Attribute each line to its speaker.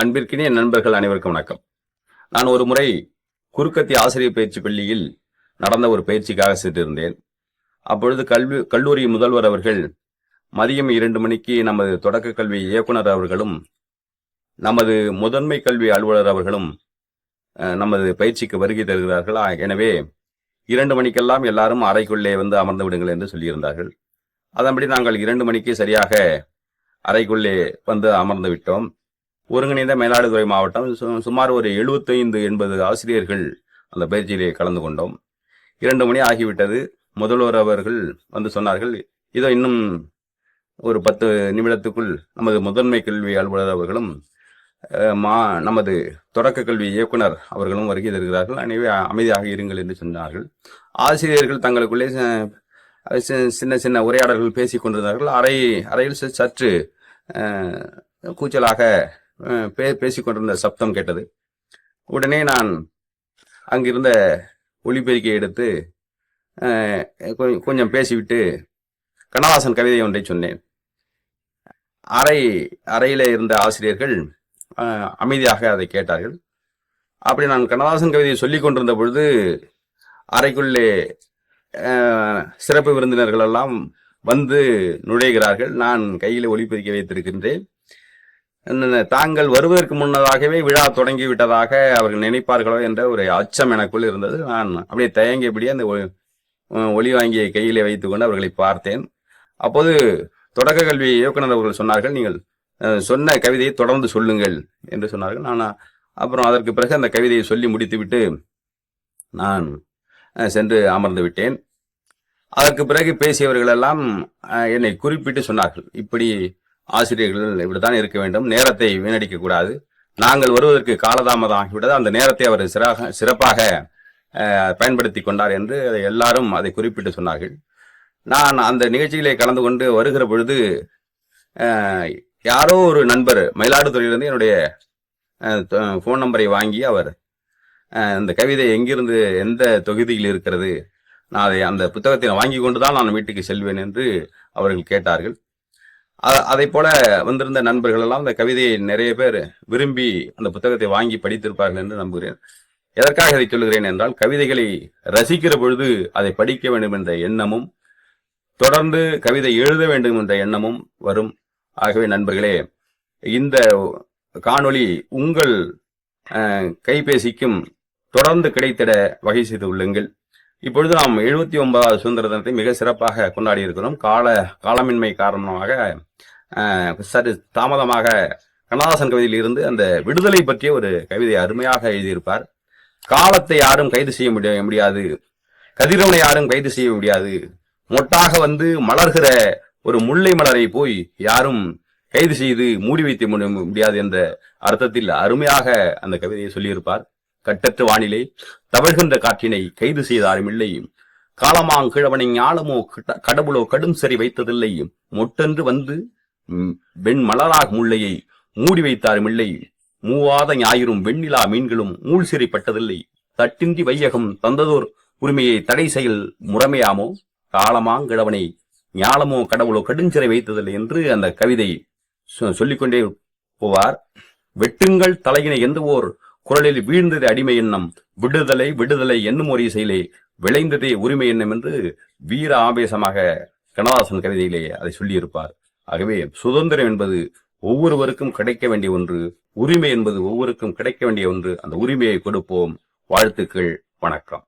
Speaker 1: அன்பிற்கினிய நண்பர்கள் அனைவருக்கும் வணக்கம். நான் ஒரு முறை குறுக்கத்தி ஆசிரியர் பயிற்சி பள்ளியில் நடந்த ஒரு பயிற்சிக்காக சென்றிருந்தேன். அப்பொழுது கல்வி கல்லூரி முதல்வர் அவர்கள் மதியம் இரண்டு மணிக்கு நமது தொடக்க கல்வி இயக்குனர் அவர்களும் நமது முதன்மை கல்வி அலுவலர் அவர்களும் நமது பயிற்சிக்கு வருகை தருகிறார்களா? எனவே இரண்டு மணிக்கெல்லாம் எல்லாரும் அறைக்குள்ளே வந்து அமர்ந்து விடுங்கள் என்று சொல்லியிருந்தார்கள். அதன்படி நாங்கள் இரண்டு மணிக்கு சரியாக அறைக்குள்ளே வந்து அமர்ந்து விட்டோம். ஒருங்கிணைந்த மயிலாடுதுறை மாவட்டம். சு- சுமார் ஒரு 75 எண்பது ஆசிரியர்கள் அந்த பயிற்சியிலே கலந்து கொண்டோம். இரண்டு மணி ஆகிவிட்டது. முதல்வர் அவர்கள் வந்து சொன்னார்கள் இதோ இன்னும் ஒரு பத்து நிமிடத்துக்குள் நமது முதன்மை கல்வி அலுவலர் அவர்களும் மா நமது தொடக்க கல்வி இயக்குனர் அவர்களும் வருகை தருகிறார்கள். எனவே அமைதியாக இருங்கள் என்று சொன்னார்கள். ஆசிரியர்கள் தங்களுக்குள்ளே சின்ன சின்ன உரையாடல்கள் பேசிக் கொண்டிருந்தார்கள். அறை அறையில் ச- சற்று கூச்சலாக பே பேசிக்கொண்டிருந்த சப்தம் கேட்டது. உடனே நான் அங்கிருந்த ஒலிபெருக்கியை எடுத்து கொஞ்சம் பேசிவிட்டு கண்ணதாசன் கவிதை ஒன்றை சொன்னேன். அறை அறையில் இருந்த ஆசிரியர்கள் அமைதியாக அதை கேட்டார்கள். அப்படி நான் கண்ணதாசன் கவிதையை சொல்லிக் கொண்டிருந்த பொழுது அறைக்குள்ளே சிறப்பு விருந்தினர்கள் எல்லாம் வந்து நுழைகிறார்கள். நான் கையில் ஒளிபெருக்கி வைத்திருக்கின்றேன். தாங்கள் வருவதற்கு முன்னதாகவே விழா தொடங்கி விட்டதாக அவர்கள் நினைப்பார்களோ என்ற ஒரு அச்சம் எனக்குள் இருந்தது. நான் அப்படியே தயங்கியபடியே அந்த ஒ- ஒலி வாங்கிய கையிலே வைத்துக்கொண்டு அவர்களை பார்த்தேன். அப்போது தொடக்க கல்வி இயக்குனர் அவர்கள் சொன்னார்கள் நீங்கள் சொன்ன கவிதையை தொடர்ந்து சொல்லுங்கள் என்று சொன்னார்கள். நான் அப்புறம் அதற்கு பிறகு அந்த கவிதையை சொல்லி முடித்துவிட்டு நான் சென்று அமர்ந்து விட்டேன். அதற்கு பிறகு பேசியவர்கள் எல்லாம் என்னை குறிப்பிட்டு சொன்னார்கள். இப்படி ஆசிரியர்கள் இப்படித்தான் இருக்க வேண்டும். நேரத்தை வீணடிக்க கூடாது. நாங்கள் வருவதற்கு காலதாமதம் ஆகிவிட்டது அந்த நேரத்தை அவர் சிறாக சிறப்பாக பயன்படுத்தி கொண்டார் என்று அதை எல்லாரும் அதை குறிப்பிட்டு சொன்னார்கள். நான் அந்த நிகழ்ச்சியிலே கலந்து கொண்டு வருகிற பொழுது யாரோ ஒரு நண்பர் மயிலாடுதுறையிலிருந்து என்னுடைய ஃபோன் நம்பரை வாங்கி அவர் அந்த இந்த கவிதை எங்கிருந்து எந்த தொகுதியில் இருக்கிறது நான் அதை அந்த புத்தகத்தை வாங்கி கொண்டு தான் நான் வீட்டுக்கு செல்வேன் என்று அவர்கள் கேட்டார்கள். அதை போல வந்திருந்த நண்பர்கள் எல்லாம் அந்த கவிதையை நிறைய பேர் விரும்பி அந்த புத்தகத்தை வாங்கி படித்திருப்பார்கள் என்று நம்புகிறேன். எதற்காக இதை சொல்கிறேன் என்றால் கவிதைகளை ரசிக்கிற பொழுது அதை படிக்க வேண்டும் என்ற எண்ணமும் தொடர்ந்து கவிதை எழுத வேண்டும் என்ற எண்ணமும் வரும். ஆகவே நண்பர்களே இந்த காணொளி உங்கள் கைபேசிக்கும் தொடர்ந்து கிடைத்திட வகை செய்து உள்ளுங்கள் இப்பொழுது நாம் எழுபத்தி ஒன்பதாவது சுதந்திர தினத்தை மிக சிறப்பாக கொண்டாடி இருக்கிறோம். கால காலமின்மை காரணமாக அஹ், சற்று தாமதமாக கண்ணதாசன் கவிதையில் இருந்து அந்த விடுதலை பற்றிய ஒரு கவிதை அருமையாக எழுதியிருப்பார். காலத்தை யாரும் கைது செய்ய முடிய முடியாது. கதிரவனை யாரும் கைது செய்ய முடியாது. மொட்டாக வந்து மலர்கிற ஒரு முல்லை மலரை போய் யாரும் கைது செய்து மூடி வைத்து முடியாது என்ற அர்த்தத்தில் அருமையாக அந்த கவிதையை சொல்லியிருப்பார். கட்டற்ற வானிலை தவழ்கின்ற காற்றினை கைது செய்தாரும் இல்லை. காலமாங்கிழவனை ஞானமோ கடவுளோ கடும் சரி வைத்ததில்லை. மொட்டென்று வந்து ம், வெண் மலராக முல்லையை மூடி வைத்தாரும் இல்லை. மூவாத ஞாயிறும் வெண்ணிலா மீன்களும் மூள் சிறைப்பட்டதில்லை தட்டின்றி வையகம் தந்ததோர் உரிமையை தடை செயல் முறைமையாமோ? காலமாங்கிழவனை ஞாலமோ கடவுளோ கடுஞ்சிறை வைத்ததில்லை என்று அந்த கவிதை சொ- சொல்லிக்கொண்டே போவார். வெட்டுங்கள் தலையினை எந்த ஓர் குரலில் வீழ்ந்தது அடிமை எண்ணம் விடுதலை விடுதலை என்னும் ஒரு இசையிலே விளைந்ததே உரிமை எண்ணம் என்று வீர ஆவேசமாக கண்ணதாசன் கவிதையிலே அதை சொல்லியிருப்பார். ஆகவே சுதந்திரம் என்பது ஒவ்வொருவருக்கும் கிடைக்க வேண்டிய ஒன்று உரிமை என்பது ஒவ்வொருக்கும் கிடைக்க வேண்டிய ஒன்று. அந்த உரிமையை கொடுப்போம். வாழ்த்துக்கள் வணக்கம்.